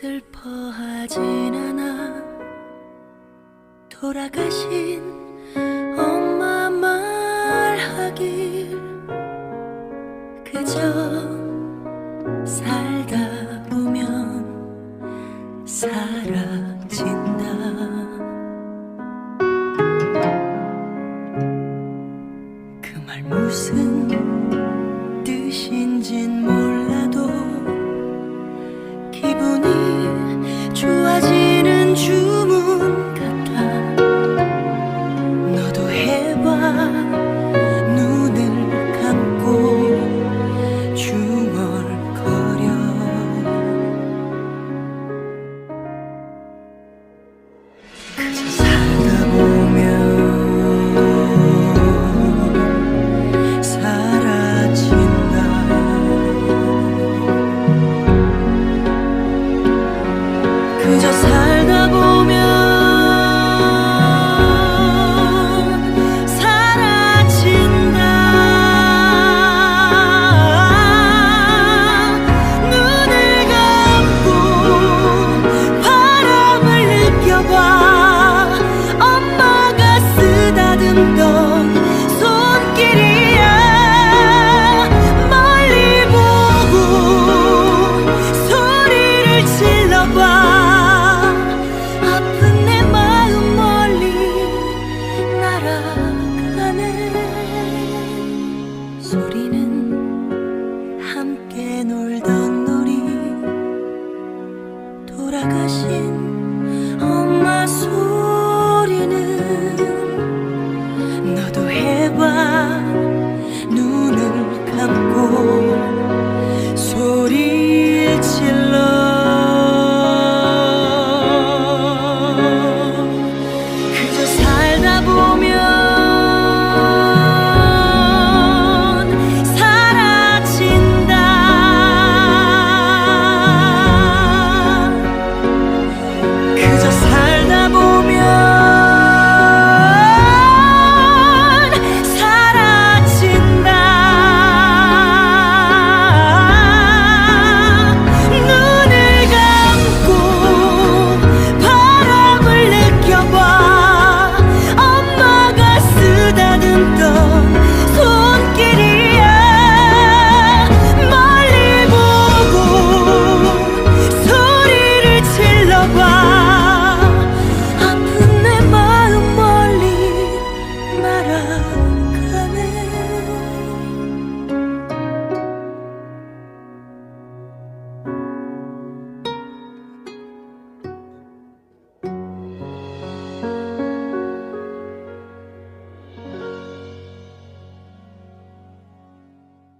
슬퍼하진 않아. 돌아가신 엄마 말하길 그저 살다 보면 사라진다. 그 말 무슨 뜻인진 몰라. 啊 아!